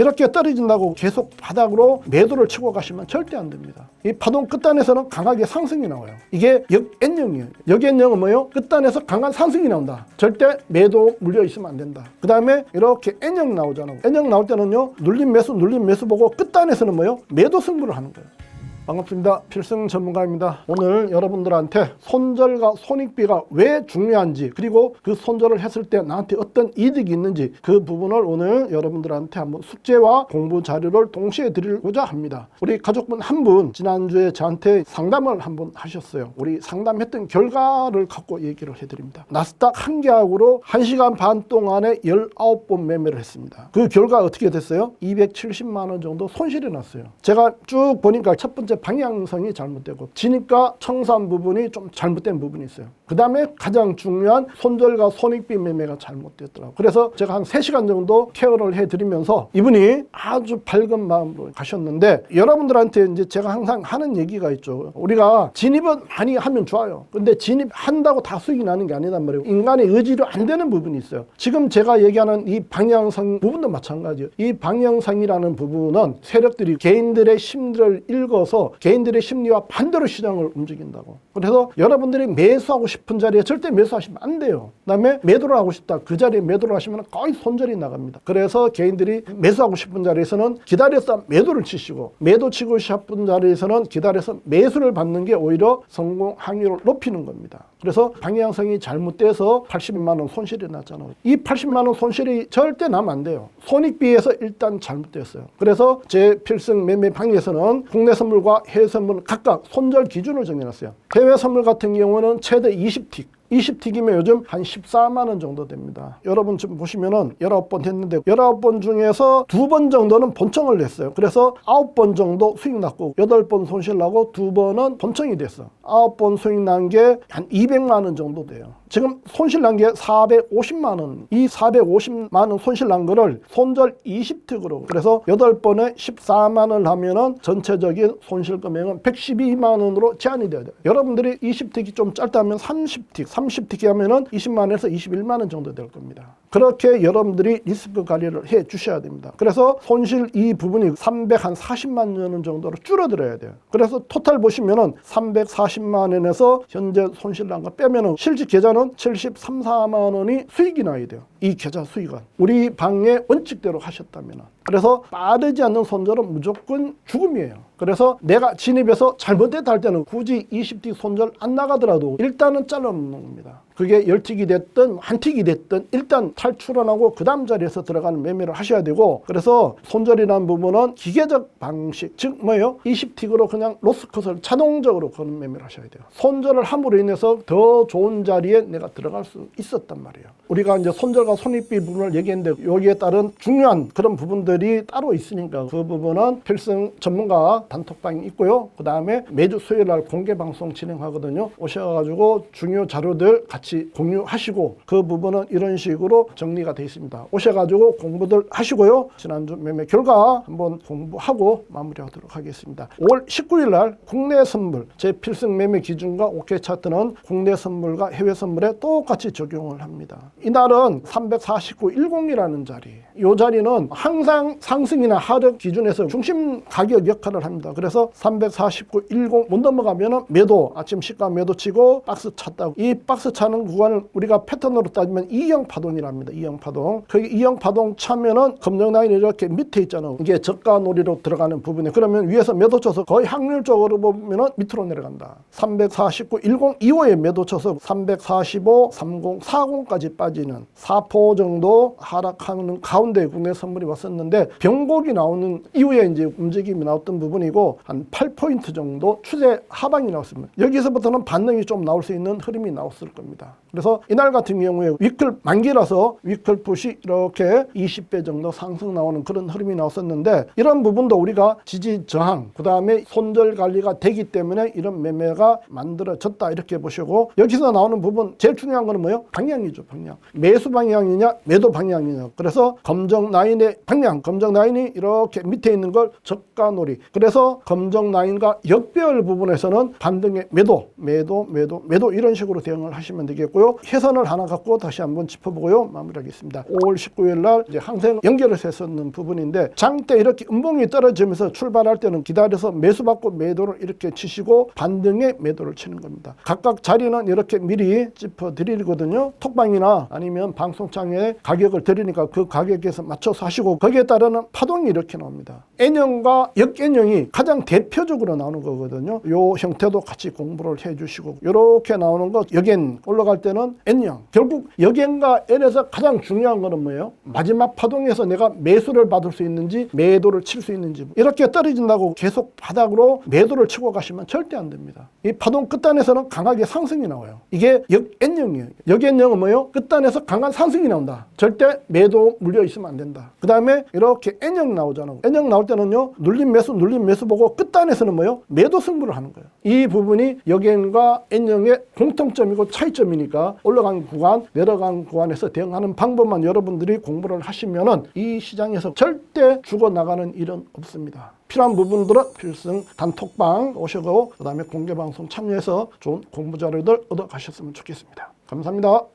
이렇게 떨어진다고 계속 바닥으로 매도를 치고 가시면 절대 안 됩니다. 이 파동 끝단에서는 강하게 상승이 나와요. 이게 역N형이에요. 역N형은 뭐예요? 끝단에서 강한 상승이 나온다. 절대 매도 물려 있으면 안 된다. 그 다음에 이렇게 N형 나오잖아요. N형 나올 때는요, 눌림 매수, 눌림 매수 보고 끝단에서는 뭐예요? 매도 승부를 하는 거예요. 반갑습니다. 필승 전문가입니다. 오늘 여러분들한테 손절과 손익비가 왜 중요한지 그리고 그 손절을 했을 때 나한테 어떤 이득이 있는지 그 부분을 오늘 여러분들한테 한번 숙제와 공부 자료를 동시에 드리고자 합니다. 우리 가족분 한 분 지난주에 저한테 상담을 한번 하셨어요. 우리 상담했던 결과를 갖고 얘기를 해드립니다. 나스닥 한 계약으로 1시간 반 동안에 19번 매매를 했습니다. 그 결과 어떻게 됐어요? 270만 원 정도 손실이 났어요. 제가 쭉 보니까 첫 번째 방향성이 잘못되고 진입과 청산 부분이 좀 잘못된 부분이 있어요. 그 다음에 가장 중요한 손절과 손익비 매매가 잘못됐더라고요. 그래서 제가 한 3시간 정도 케어를 해드리면서 이분이 아주 밝은 마음으로 가셨는데 여러분들한테 이제 제가 항상 하는 얘기가 있죠. 우리가 진입은 많이 하면 좋아요. 근데 진입한다고 다 수익이 나는 게 아니란 말이에요. 인간의 의지로 안 되는 부분이 있어요. 지금 제가 얘기하는 이 방향성 부분도 마찬가지예요. 이 방향성이라는 부분은 세력들이 개인들의 심리를 읽어서 개인들의 심리와 반대로 시장을 움직인다고. 그래서 여러분들이 매수하고 싶은 자리에 절대 매수하시면 안 돼요. 그다음에 매도를 하고 싶다. 그 자리에 매도를 하시면 거의 손절이 나갑니다. 그래서 개인들이 매수하고 싶은 자리에서는 기다려서 매도를 치시고 매도 치고 싶은 자리에서는 기다려서 매수를 받는 게 오히려 성공 확률을 높이는 겁니다. 그래서 방향성이 잘못돼서 80만 원 손실이 났잖아요. 이 80만 원 손실이 절대 나면 안 돼요. 손익비에서 일단 잘못됐어요. 그래서 제 필승 매매 방에서는 국내 선물과 해외 선물 각각 손절 기준을 정해놨어요. 해외 선물 같은 경우는 최대 20틱. 20틱이면 요즘 한 14만 원 정도 됩니다. 여러분 지금 보시면은 19번 했는데 19번 중에서 두 번 정도는 본청을 냈어요. 그래서 9번 정도 수익 났고 8번 손실 나고 두 번은 본청이 됐어. 9번 수익 난 게 한 200만 원 정도 돼요. 지금 손실 난 게 450만 원. 이 450만 원 손실 난 거를 손절 20틱으로 그래서 8번에 14만 원을 하면은 전체적인 손실 금액은 112만 원으로 제한이 돼야 돼요. 여러분들이 20틱이 좀 짧다면 30틱, 30틱이 하면은 20만 원에서 21만 원 정도 될 겁니다. 그렇게 여러분들이 리스크 관리를 해 주셔야 됩니다. 그래서 손실 이 부분이 340만 원 정도로 줄어들어야 돼요. 그래서 토탈 보시면은 340만 원에서 현재 손실 난 거 빼면은 실질 계좌는 73, 4만 원이 수익이 나야 돼요. 이 계좌 수익은 우리 방의 원칙대로 하셨다면 그래서 빠르지 않는 손절은 무조건 죽음이에요. 그래서 내가 진입해서 잘못됐다 할 때는 굳이 20틱 손절 안 나가더라도 일단은 잘라놓는 겁니다. 그게 열틱이 됐든 한틱이 됐든 일단 탈출하고 그 다음 자리에서 들어가는 매매를 하셔야 되고 그래서 손절이라는 부분은 기계적 방식 즉 뭐예요? 20틱으로 그냥 로스컷을 자동적으로 거는 매매를 하셔야 돼요. 손절을 함으로 인해서 더 좋은 자리에 내가 들어갈 수 있었단 말이에요. 우리가 이제 손절과 손익비 부분을 얘기했는데 여기에 따른 중요한 그런 부분들이 따로 있으니까 그 부분은 필승 전문가 단톡방이 있고요. 그 다음에 매주 수요일 날 공개 방송 진행하거든요. 오셔가지고 중요 자료들 같이 공유하시고 그 부분은 이런 식으로 정리가 되어 있습니다. 오셔가지고 공부들 하시고요. 지난주 매매 결과 한번 공부하고 마무리하도록 하겠습니다. 5월 19일 날 국내 선물 제 필승 매매 기준과 OK 차트는 국내 선물과 해외 선물에 똑같이 적용을 합니다. 이날은 349.10이라는 자리. 이 자리는 항상 상승이나 하락 기준에서 중심 가격 역할을 합니다. 그래서 349.10 못 넘어가면 매도 아침 시가 매도 치고 박스 찼다고 이 박스 차는 구간을 우리가 패턴으로 따지면 이형 파동이랍니다. 이형 파동. 그 이형 파동 차면은 검정 라인이 이렇게 밑에 있잖아요. 이게 저가 놀이로 들어가는 부분이 그러면 위에서 매도 쳐서 거의 확률적으로 보면은 밑으로 내려간다. 349.10 이후에 매도 쳐서 345, 30, 40까지 빠지는 4포 정도 하락하는 가운데 국내 선물이 왔었는데 병곡이 나오는 이후에 이제 움직임이 나왔던 부분이고 한 8포인트 정도 추세 하방이 나왔습니다. 여기서부터는 반등이 좀 나올 수 있는 흐름이 나왔을 겁니다. 그래서 이날 같은 경우에 위클 만기라서 위클 풋이 이렇게 20배 정도 상승 나오는 그런 흐름이 나왔었는데 이런 부분도 우리가 지지 저항 그 다음에 손절 관리가 되기 때문에 이런 매매가 만들어졌다 이렇게 보시고 여기서 나오는 부분 제일 중요한 거는 뭐예요? 방향이죠 방향. 매수 방향 방향이냐 매도 방향이냐. 그래서 검정 라인의 방향 검정 라인이 이렇게 밑에 있는 걸 저가 놀이. 그래서 검정 라인과 역배열 부분에서는 반등의 매도 매도 매도 매도 이런 식으로 대응을 하시면 되겠고요. 해선을 하나 갖고 다시 한번 짚어보고요. 마무리하겠습니다. 5월 19일 날 이제 항생 연결해서 했었는 부분인데 장때 이렇게 음봉이 떨어지면서 출발할 때는 기다려서 매수 받고 매도를 이렇게 치시고 반등의 매도를 치는 겁니다. 각각 자리는 이렇게 미리 짚어 드리거든요. 톡방이나 아니면 방송창에 가격을 드리니까 그 가격에서 맞춰서 하시고 거기에 따르는 파동이 이렇게 나옵니다. N형과 역N형이 가장 대표적으로 나오는 거거든요. 요 형태도 같이 공부를 해 주시고 이렇게 나오는 거 역N 올라 갈 때는 N형. 결국 역N과 N에서 가장 중요한 거는 뭐예요? 마지막 파동에서 내가 매수를 받을 수 있는지 매도를 칠 수 있는지. 이렇게 떨어진다고 계속 바닥으로 매도를 치고 가시면 절대 안 됩니다. 이 파동 끝단에서는 강하게 상승이 나와요. 이게 역N형이에요. 역N형은 뭐예요? 끝단에서 강한 상승이 나온다. 절대 매도 물려 있으면 안 된다. 그 다음에 이렇게 N형 나오잖아요 N형 나올 때는요 눌림 매수 눌림 매수 보고 끝단에서는 뭐예요? 매도 승부를 하는 거예요. 이 부분이 역N과 N형의 공통점이고 차이 점이니까 올라간 구간 내려간 구간에서 대응하는 방법만 여러분들이 공부를 하시면은 이 시장에서 절대 죽어나가는 일은 없습니다. 필요한 부분들은 필승 단톡방 오시고 그 다음에 공개 방송 참여해서 좋은 공부 자료들 얻어 가셨으면 좋겠습니다. 감사합니다